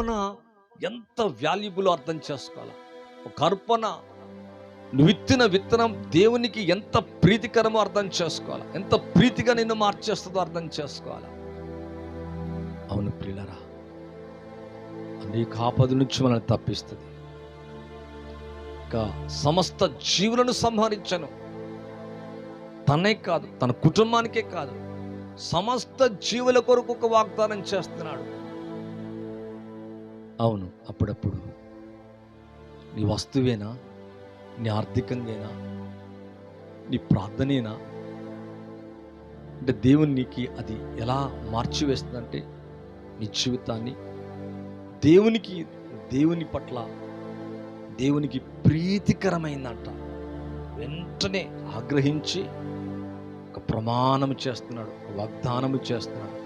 అర్పణ ఎంత వాల్యుబుల్ అర్థం చేసుకోవాలి? ఒక అర్పణ నువ్వు విత్తిన విత్తనం దేవునికి ఎంత ప్రీతికరమో అర్థం చేసుకోవాలి? ఎంత ప్రీతిగా నిన్ను మార్చేస్తుందో అర్థం చేసుకోవాలి? అవును ప్రియులరా అనేక ఆపద నుంచి మనల్ని తప్పిస్తుంది. ఇంకా సమస్త జీవులను సంహరించను. తనే కాదు తన కుటుంబానికే కాదు సమస్త జీవుల కొరకు ఒక వాగ్దానం చేస్తున్నాడు. అవును అప్పుడప్పుడు. నీ వస్తువేనా? నీ ఆర్థికంగానా? నీ ప్రార్థనేనా? అంటే దేవుని నీకు అది ఎలా మార్చివేస్తుందంటే నీ జీవితాన్ని దేవునికి దేవుని పట్ల దేవునికి ప్రీతికరమైందంట. వెంటనే ఆగ్రహించి ఒక ప్రమాణం చేస్తున్నాడు వాగ్దానము చేస్తున్నాడు.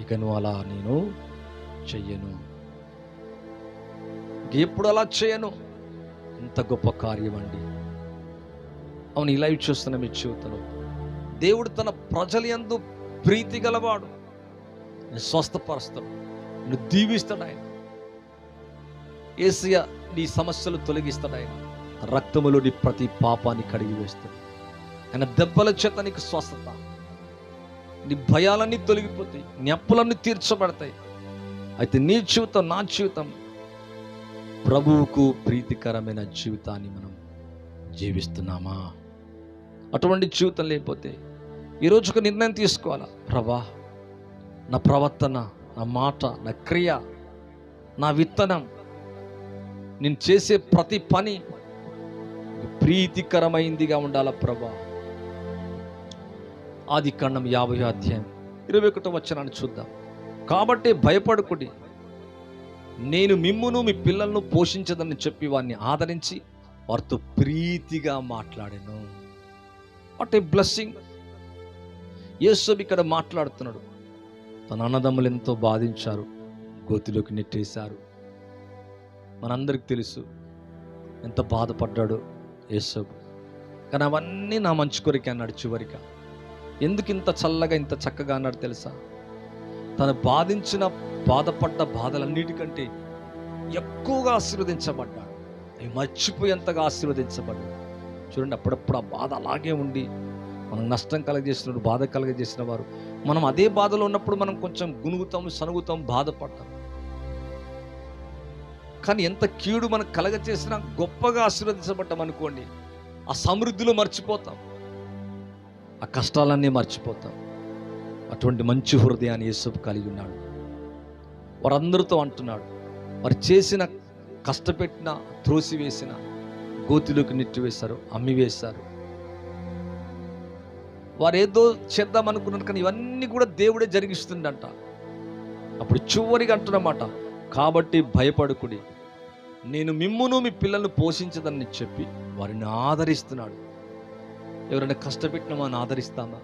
ఇక నువ్వు అలా నేను చెయ్యను. ఎప్పుడు అలా చేయను? ఇంత గొప్ప కార్యం అండి. అవును ఇలా లైవ్ చూస్తున్న మీ జీవితంలో దేవుడు తన ప్రజలు ఎందు ప్రీతి గలవాడు. స్వస్థపరుస్తాడు. నువ్వు దీవిస్తాడు ఆయన. ఏసియా నీ సమస్యలు తొలగిస్తాడు ఆయన. రక్తములో నీ ప్రతి పాపాన్ని కడిగి వేస్తాడు. ఆయన దెబ్బల చేత నీకు స్వస్థత. నీ భయాలన్నీ తొలగిపోతాయి. నీ అప్పులన్నీ తీర్చబడతాయి. అయితే నీ జీవితం నా జీవితం ప్రభువుకు ప్రీతికరమైన జీవితాన్ని మనం జీవిస్తున్నామా? అటువంటి జీవితం లేకపోతే ఈరోజు ఒక నిర్ణయం తీసుకోవాలా? ప్రభా నా ప్రవర్తన నా మాట నా క్రియ నా విత్తనం నేను చేసే ప్రతి పని ప్రీతికరమైందిగా ఉండాల ప్రభా? ఆది కాండం యాభై అధ్యాయం ఇరవై ఒకటో వచ్చనాన్ని చూద్దాం. కాబట్టి భయపడకుడి నేను మిమ్మును మీ పిల్లలను పోషించదని చెప్పి వారిని ఆదరించి వారితో ప్రీతిగా మాట్లాడాను. వాట్ ఏ బ్లెస్సింగ్ యేసు ఇక్కడ మాట్లాడుతున్నాడు. తన అన్నదమ్ములు ఎంతో బాధించారు గోతిలోకి నెట్టేశారు. మనందరికి తెలుసు ఎంత బాధపడ్డాడు యేసోబు కానీ అవన్నీ నా మంచి కొరికే అన్నాడు చివరిగా. ఎందుకు ఇంత చల్లగా ఇంత చక్కగా అన్నాడు తెలుసా? తను బాధించిన బాధపడ్డ బాధలన్నిటికంటే ఎక్కువగా ఆశీర్వదించబడ్డాడు. అవి మర్చిపోయేంతగా ఆశీర్వదించబడ్డాడు. చూడండి అప్పుడప్పుడు ఆ బాధ అలాగే ఉండి మనం నష్టం కలగజేసినప్పుడు బాధ కలగజేసిన వారు మనం అదే బాధలో ఉన్నప్పుడు మనం కొంచెం గునుగుతాం సనుగుతాం బాధపడతాం. కానీ ఎంత కీడు మనకు కలగచేసినా గొప్పగా ఆశీర్వదించబడ్డాం అనుకోండి ఆ సమృద్ధిలో మర్చిపోతాం. ఆ కష్టాలన్నీ మర్చిపోతాం. అటువంటి మంచి హృదయాన్ని యేసు కలిగి ఉన్నాడు. వారందరితో అంటున్నాడు. వారు చేసిన కష్టపెట్టిన త్రోసివేసిన గోతిలోకి నెట్టివేశారు అమ్మివేశారు. వారు ఏదో చేద్దాం అనుకున్నారు కానీ ఇవన్నీ కూడా దేవుడే జరిగిస్తుందంట. అప్పుడు చివరిగా అంటున్నమాట కాబట్టి భయపడుకుడి. నేను మిమ్మును మీ పిల్లల్ని పోషించదని చెప్పి వారిని ఆదరిస్తున్నాడు. ఎవరైనా కష్టపెట్టిన వారిని ఆదరిస్తామా?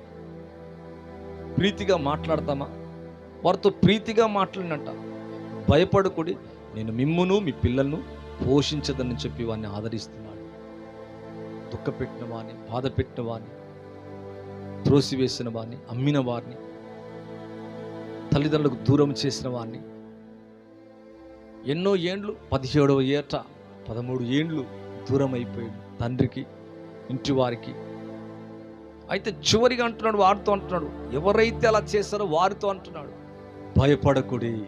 ప్రీతిగా మాట్లాడతామా? వారితో ప్రీతిగా మాట్లాడినట్ట భయపడుకుడి. నేను మిమ్మును మీ పిల్లలను పోషించదని చెప్పి వారిని ఆదరిస్తున్నాడు. దుఃఖపెట్టిన వారిని బాధ పెట్టిన వారిని త్రోసివేసిన వారిని అమ్మిన వారిని తల్లిదండ్రులకు దూరం చేసిన వారిని ఎన్నో ఏండ్లు పదిహేడవ ఏట పదమూడు ఏండ్లు దూరం అయిపోయాడు తండ్రికి ఇంటి వారికి. అయితే చివరిగా అంటున్నాడు వారితో అంటున్నాడు ఎవరైతే అలా చేశారో వారితో అంటున్నాడు భయపడకుడి.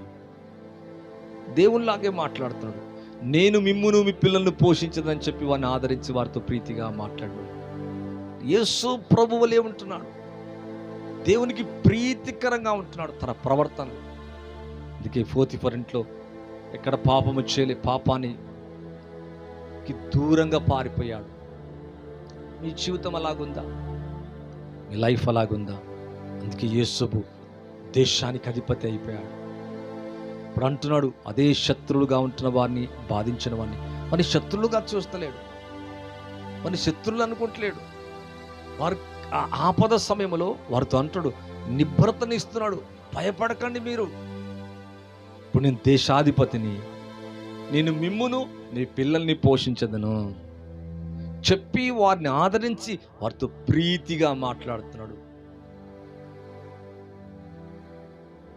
దేవునిలాగే మాట్లాడుతున్నాడు. నేను మిమ్మును మీ పిల్లల్ని పోషించదని చెప్పి వారిని ఆదరించి వారితో ప్రీతిగా మాట్లాడు యేసు ప్రభువులే ఉంటున్నాడు. దేవునికి ప్రీతికరంగా ఉంటున్నాడు తన ప్రవర్తన. అందుకే ఫోర్తి ఇంట్లో ఎక్కడ పాపము చేయలే పాపానికి దూరంగా పారిపోయాడు. మీ జీవితం అలాగుందా? మీ లైఫ్ అలాగుందా? అందుకే యేసుబు దేశానికి అధిపతి అయిపోయాడు. ఇప్పుడు అంటున్నాడు అదే శత్రువులుగా ఉంటున్న వారిని బాధించిన వారిని. మన శత్రువులుగా చూస్తలేడు. మన శత్రువులు అనుకుంటలేడు. వారు ఆ ఆపద సమయంలో వారితో అంటాడు నిభ్రతని ఇస్తున్నాడు భయపడకండి మీరు. ఇప్పుడు నేను దేశాధిపతిని. నేను మిమ్మును నీ పిల్లల్ని పోషించదను. చెప్పి వారిని ఆదరించి వారితో ప్రీతిగా మాట్లాడుతున్నాడు.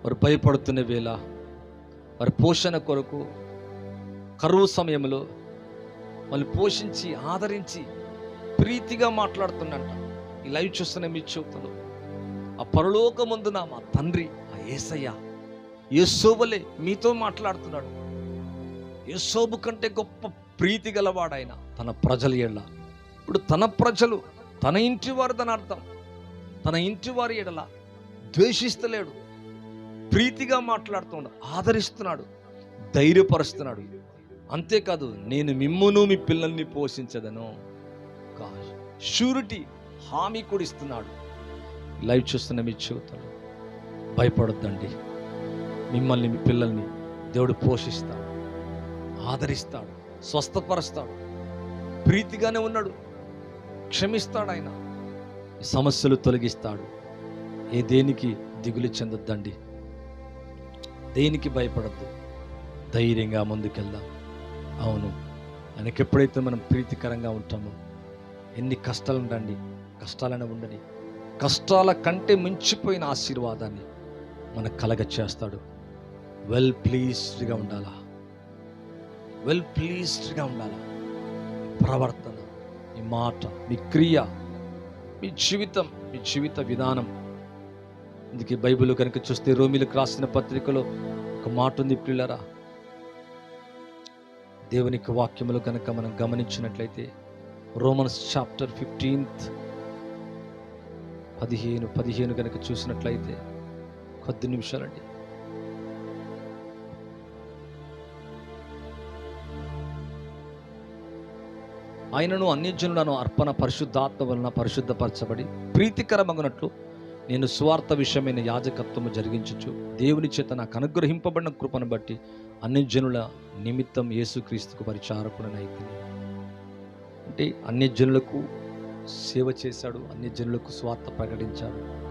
వారు భయపడుతున్న వేళ వారి పోషణ కొరకు కరువు సమయంలో వాళ్ళు పోషించి ఆదరించి ప్రీతిగా మాట్లాడుతున్నంట. ఈ లైవ్ చూస్తున్న మీ చూపులు. ఆ పరలోకమందున మా తండ్రి ఆ ఏసయ్య యేసోబలే మీతో మాట్లాడుతున్నాడు. యేసోబు కంటే గొప్ప ప్రీతి గలవాడాయన తన ప్రజల ఎడల. ఇప్పుడు తన ప్రజలు తన ఇంటి వారిదని అర్థం. తన ఇంటి వారి ఎడల ద్వేషిస్తలేడు. ప్రీతిగా మాట్లాడుతున్నాడు ఆదరిస్తున్నాడు ధైర్యపరుస్తున్నాడు. అంతేకాదు నేను మిమ్మును మీ పిల్లల్ని పోషించదను. షూరిటీ హామీ కూడా ఇస్తున్నాడు. లైవ్ చూస్తున్న మీ జీవితంలో భయపడొద్దండి. మిమ్మల్ని మీ పిల్లల్ని దేవుడు పోషిస్తాడు ఆదరిస్తాడు స్వస్థపరుస్తాడు. ప్రీతిగానే ఉన్నాడు క్షమిస్తాడు ఆయన. సమస్యలు తొలగిస్తాడు. ఏ దేనికి దిగులు చెందొద్దండి. దేనికి భయపడద్దు? ధైర్యంగా ముందుకెళ్దాం. అవును ఆయనకి ఎప్పుడైతే మనం ప్రీతికరంగా ఉంటామో ఎన్ని కష్టాలు ఉండండి కష్టాలనే ఉండని కష్టాల కంటే మించిపోయిన ఆశీర్వాదాన్ని మనకు కలగ చేస్తాడు వెల్ ప్లీజ్డ్గా ఉండాలా? వెల్ ప్లీజ్డ్గా ఉండాలా? ప్రవర్తన మీ మాట మీ క్రియ మీ జీవితం మీ జీవిత విధానం అందుకే బైబిల్ కనుక చూస్తే రోమిలకు రాసిన పత్రికలో ఒక మాట ఉంది పిల్లరా దేవునికి వాక్యములు కనుక మనం గమనించినట్లయితే రోమన్స్ చాప్టర్ ఫిఫ్టీన్త్ పదిహేను పదిహేను కనుక చూసినట్లయితే కొద్ది నిమిషాలండి. ఆయనను అన్యజనులను అర్పణ పరిశుద్ధాత్మ వలన పరిశుద్ధపరచబడి ప్రీతికరమగునట్లు నేను స్వార్థ విషయమైన యాజకత్వము జరిగించచ్చు దేవుని చేత నాకు అనుగ్రహింపబడిన కృపను బట్టి అన్ని జనుల నిమిత్తం యేసుక్రీస్తుకు పరిచారకుడనైతే అంటే అన్ని జనులకు సేవ చేశాడు అన్ని జనులకు స్వార్థ ప్రకటించాడు.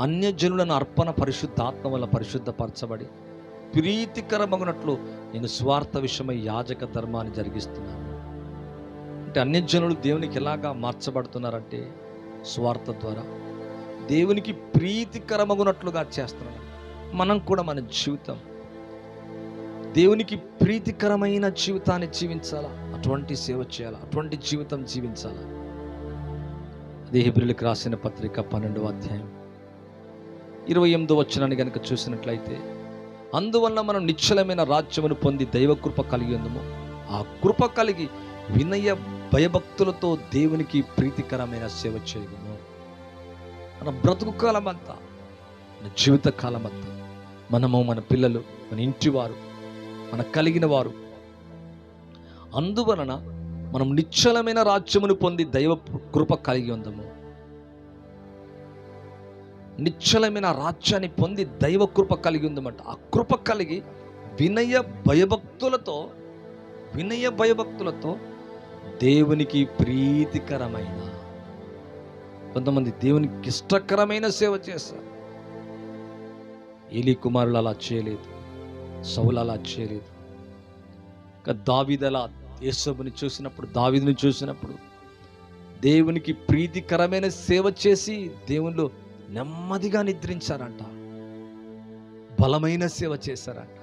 అన్యజనులను అర్పణ పరిశుద్ధాత్మ వల్ల పరిశుద్ధపరచబడి ప్రీతికరమగునట్లు నేను స్వార్థ విషయమై యాజక ధర్మాన్ని జరిగిస్తున్నాను. అంటే అన్యజనులు దేవునికి ఎలాగా మార్చబడుతున్నారంటే స్వార్థ ద్వారా దేవునికి ప్రీతికరమగునట్లుగా చేస్తున్నాడు. మనం కూడా మన జీవితం దేవునికి ప్రీతికరమైన జీవితాన్ని జీవించాలా? అటువంటి సేవ చేయాలా? అటువంటి జీవితం జీవించాలా? అదే హిబ్రిలకు రాసిన పత్రిక పన్నెండవ అధ్యాయం. ఇరవై ఎనిమిదో వచ్చినాన్ని కనుక చూసినట్లయితే అందువల్ల మనం నిశ్చలమైన రాజ్యమును పొంది దైవ కృప కలిగి ఉందము. ఆ కృప కలిగి వినయ భయభక్తులతో దేవునికి ప్రీతికరమైన సేవ చేయగలము. మన బ్రతుకు కాలం అంతా మన జీవిత కాలం అంతా మనము మన పిల్లలు మన ఇంటి వారు మన కలిగిన వారు. అందువలన మనం నిశ్చలమైన రాజ్యమును పొంది దైవ కృప కలిగి ఉందము. నిశ్చలమైన రాజ్యాన్ని పొంది దైవ కృప కలిగి ఉందన్నమాట ఆ కృప కలిగి వినయ భయభక్తులతో వినయ భయభక్తులతో దేవునికి ప్రీతికరమైన కొంతమంది దేవునికి ఇష్టకరమైన సేవ చేస్తారు. ఏలీ కుమారులు అలా చేయలేదు సౌలు అలా చేయలేదు. ఇంకా దావీదు అలా చూసినప్పుడు దావీదుని చూసినప్పుడు దేవునికి ప్రీతికరమైన సేవ చేసి దేవుళ్ళు నెమ్మదిగా నిద్రించారంట. బలమైన సేవ చేశారంట.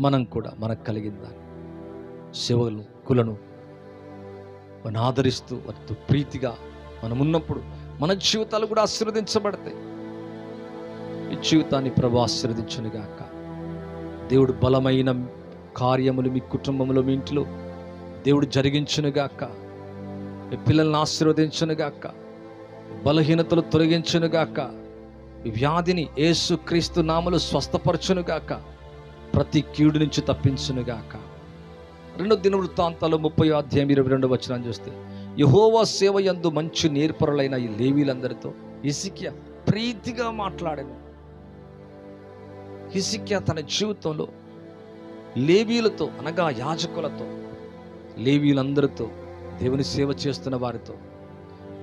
మనం కూడా మనకు కలిగిందా సేవలు కులను వారిని ఆదరిస్తూ వారితో ప్రీతిగా మనం ఉన్నప్పుడు మన జీవితాలు కూడా ఆశీర్వదించబడతాయి. ఈ జీవితాన్ని ప్రభు ఆశీర్వదించునుగాక దేవుడు బలమైన కార్యములు మీ కుటుంబంలో మీ ఇంట్లో దేవుడు జరిగించునుగాక మీ పిల్లల్ని ఆశీర్వదించునుగాక బలహీనతలు తొలగించునుగాక ఈ వ్యాధిని ఏసు క్రీస్తు నామలు స్వస్థపరచునుగాక ప్రతి కీడు నుంచి తప్పించునుగాక రెండు దిన వృత్తాంతాలు ముప్పై అధ్యాయం ఇరవై రెండు వచ్చిన చూస్తే యహోవా సేవ ఎందు మంచి నేర్పరులైన ఈ లేవీలందరితో ఇసిక్య ప్రీతిగా మాట్లాడాను. హిసిక్య తన జీవితంలో లేవీలతో అనగా యాజకులతో లేవీలందరితో దేవుని సేవ చేస్తున్న వారితో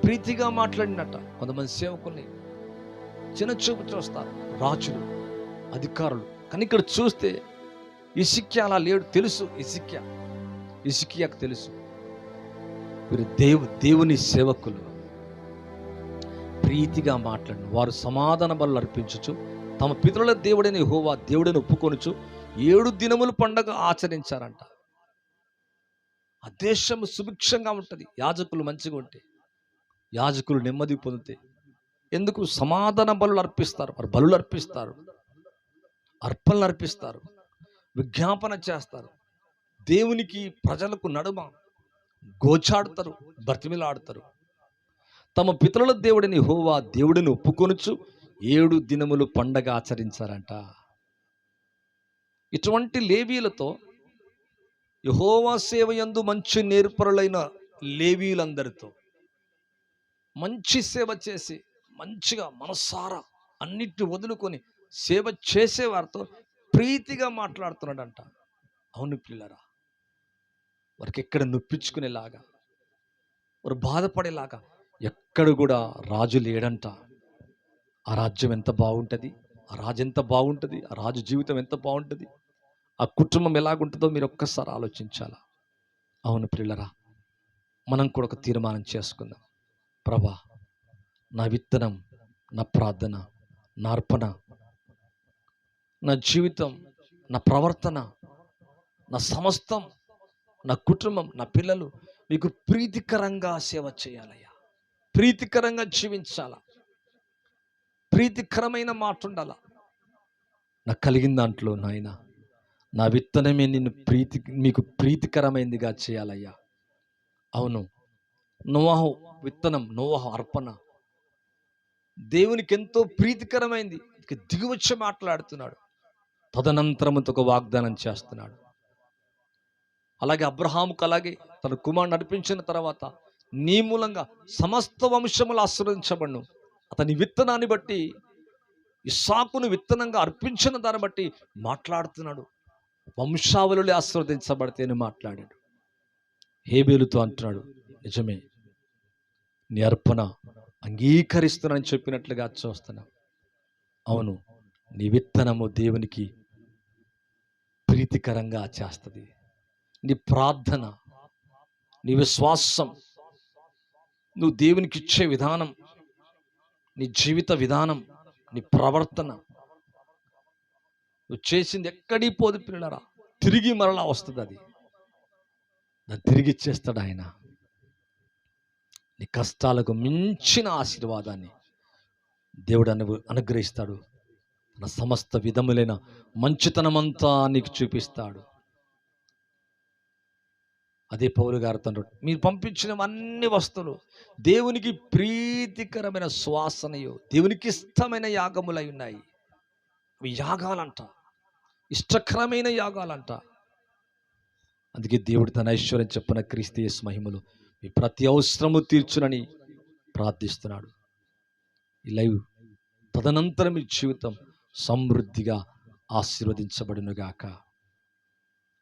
ప్రీతిగా మాట్లాడినట్ట కొంతమంది సేవకుల్ని చిన్న చూపు చూస్తారు రాజులు అధికారులు కానీ ఇక్కడ చూస్తే ఇసిక్య అలా లేడు. తెలుసు ఇసిక్య ఇసికియాకు తెలుసు. వీరు దేవు దేవుని సేవకులు. ప్రీతిగా మాట్లాడిన వారు సమాధాన బలు అర్పించచ్చు తమ పితరుల దేవుడని హోవా దేవుడిని ఒప్పుకొనుచు ఏడు దినములు పండగ ఆచరించారంట. ఆ దేశం సుభిక్షంగా ఉంటుంది. యాజకులు మంచిగా ఉంటే యాజకులు నెమ్మది పొందితే. ఎందుకు? సమాధాన బలులు అర్పిస్తారు. వారు బలులు అర్పిస్తారు. అర్పణలు అర్పిస్తారు. విజ్ఞాపన చేస్తారు. దేవునికి ప్రజలకు నడుమ. గోచాడుతారు బ్రతిమిలాడతారు. తమ పితరుల దేవుడిని హోవా దేవుడిని ఒప్పుకొనుచు ఏడు దినములు పండగ ఆచరించారంట. ఇటువంటి లేవీలతో యహోవా సేవ ఎందు మంచి నేర్పరులైన లేవీలందరితో మంచి సేవ చేసి మంచిగా మనసారా అన్నిటిని వదులుకొని సేవ చేసేవారితో ప్రీతిగా మాట్లాడుతున్నాడంట. అవును పిల్లరా వారికి ఎక్కడ నొప్పించుకునేలాగా వారు బాధపడేలాగా ఎక్కడ కూడా రాజు లేడంట. ఆ రాజ్యం ఎంత బాగుంటుంది? ఆ రాజు ఎంత బాగుంటుంది? ఆ రాజు జీవితం ఎంత బాగుంటుంది? ఆ కుటుంబం ఎలాగుంటుందో మీరు ఒక్కసారి ఆలోచించాలా? అవును పిల్లరా మనం కూడా ఒక తీర్మానం చేసుకుందాం. ప్రభా నా విత్తనం నా ప్రార్థన నా అర్పణ నా జీవితం నా ప్రవర్తన నా సమస్తం నా కుటుంబం నా పిల్లలు మీకు ప్రీతికరంగా సేవ చేయాలయ్యా. ప్రీతికరంగా జీవించాలా? ప్రీతికరమైన మాట ఉండాలా? నాకు కలిగిన దాంట్లో నాయన నా విత్తనమే నిన్ను ప్రీతి మీకు ప్రీతికరమైనదిగా చేయాలయ్యా. అవును నోవాహు విత్తనం నోవాహు అర్పణ. దేవునికి ఎంతో ప్రీతికరమైంది. దిగువచ్చి మాట్లాడుతున్నాడు. తదనంతరముతో ఒక వాగ్దానం చేస్తున్నాడు. అలాగే అబ్రహాముకు అలాగే తన కుమారుడు నడిపించిన తర్వాత నీ మూలంగా సమస్త వంశములు ఆశ్రయించబడును. అతని విత్తనాన్ని బట్టి ఇస్సాకును విత్తనంగా అర్పించిన దాన్ని బట్టి మాట్లాడుతున్నాడు. వంశావళులు ఆశీర్వదించబడితే అని మాట్లాడాడు. హేబేలుతో అంటున్నాడు నిజమే నీ అర్పణ అంగీకరిస్తున్నానని చెప్పినట్లుగా చూస్తున్నాం అవును నీ విత్తనము దేవునికి ప్రీతికరంగా చేస్తుంది. నీ ప్రార్థన నీ విశ్వాసం నువ్వు దేవునికి ఇచ్చే విధానం నీ జీవిత విధానం నీ ప్రవర్తన. నువ్వు చేసింది ఎక్కడి పోదు పిల్లరా? తిరిగి మరలా వస్తుంది అది. దాన్ని తిరిగి ఇచ్చేస్తాడు ఆయన. నీ కష్టాలకు మించిన ఆశీర్వాదాన్ని దేవుడు అను అనుగ్రహిస్తాడు. తన సమస్త విధములైన మంచితనమంతా నీకు చూపిస్తాడు. అదే పౌలు గారు తండ్రి మీరు పంపించిన అన్ని వస్తువులు. దేవునికి ప్రీతికరమైన శ్వాసనయు దేవునికి ఇష్టమైన యాగములై ఉన్నాయి. అవి యాగాలంట. ఇష్టకరమైన యాగాలంట. అందుకే దేవుడు తన ఐశ్వర్యం చెప్పిన క్రీస్తీయ మహిమలు మీ ప్రతి అవసరము తీర్చునని ప్రార్థిస్తున్నాడు. ఈ లైవ్ తదనంతరం మీ జీవితం సమృద్ధిగా ఆశీర్వదించబడినగాక.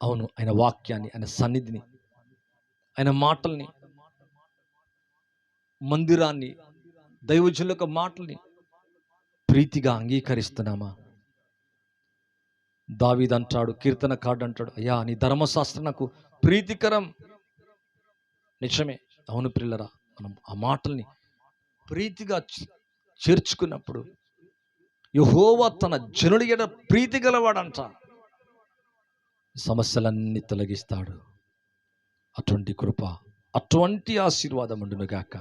అవును ఆయన వాక్యాన్ని ఆయన సన్నిధిని ఆయన మాటల్ని మందిరాన్ని దైవజనుల యొక్క మాటల్ని ప్రీతిగా అంగీకరిస్తున్నామా? దావీద్ అంటాడు కీర్తన కార్డు అంటాడు అయ్యా నీ ధర్మశాస్త్రం నాకు ప్రీతికరం. నిజమే అవును పిల్లరా మనం ఆ మాటల్ని ప్రీతిగా చేర్చుకున్నప్పుడు యహోవా తన జనుడి ఎడ ప్రీతి గలవాడంట. సమస్యలన్నీ తొలగిస్తాడు. అటువంటి కృప అటువంటి ఆశీర్వాదం ఉండునుగాక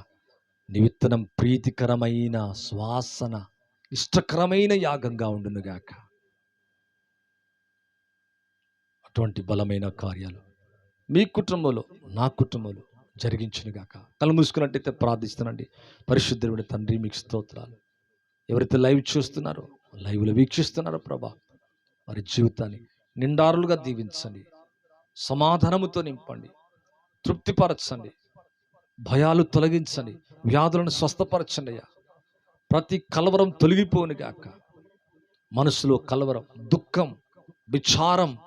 నివిత్తనం ప్రీతికరమైన శ్వాసన ఇష్టకరమైన యాగంగా ఉండునుగాక అటువంటి బలమైన కార్యాలు మీ కుటుంబంలో నా కుటుంబంలో జరిగించునుగాక కళ్ళు మూసుకున్నట్టయితే ప్రార్థిస్తానండి పరిశుద్ధుడి తండ్రి మీకు స్తోత్రాలు. ఎవరైతే లైవ్ చూస్తున్నారో లైవ్లో వీక్షిస్తున్నారో ప్రభా వారి జీవితాన్ని నిండారులుగా దీవించండి. సమాధానముతో నింపండి. తృప్తిపరచండి. భయాలు తొలగించండి. వ్యాధులను స్వస్థపరచండి అయ్యా. ప్రతి కలవరం తొలగిపోను గాక. మనసులో కలవరం దుఃఖం విచారం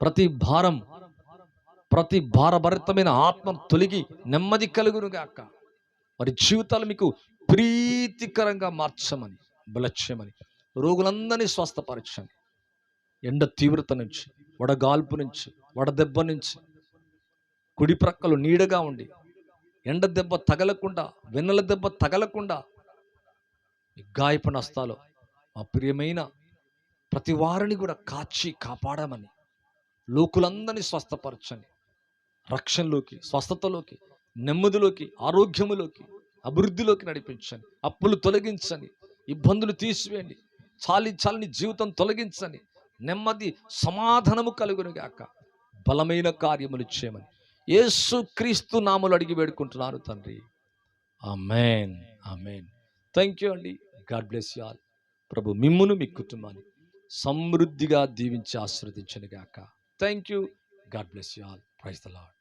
ప్రతి భారం ప్రతి భారభరితమైన ఆత్మ తొలగి నెమ్మది కలుగును గాక. వారి జీవితాలు మీకు ప్రీతికరంగా మార్చమని బలక్ష్యమని రోగులందరినీ స్వస్థపరచండి. ఎండ తీవ్రత నుంచి వడగాల్పు నుంచి వడదెబ్బ నుంచి కుడి ప్రక్కలు నీడగా ఉండి ఎండ దెబ్బ తగలకుండా వెన్నెల దెబ్బ తగలకుండా గాయపు నస్తాలు మా ప్రియమైన ప్రతి వారిని కూడా కాచి కాపాడమని లోకులందరినీ స్వస్థపరచని రక్షణలోకి స్వస్థతలోకి నెమ్మదిలోకి ఆరోగ్యములోకి అభివృద్ధిలోకి నడిపించండి అప్పులు తొలగించండి ఇబ్బందులు తీసివేయండి చాలి చాలని జీవితం తొలగించండి నెమ్మది సమాధానము కలుగునుగాక బలమైన కార్యములు చేయమని యేసు క్రీస్తు నాములు అడిగి వేడుకుంటున్నాను తండ్రి. ఆమెన్ ఆమెన్ థ్యాంక్ యూ అండి. గాడ్ బ్లెస్ యూ ఆల్ ప్రభు మిమ్మును మీ కుటుంబాన్ని సమృద్ధిగా దీవించి ఆశీర్వదించను గాక thank you God bless you all praise the Lord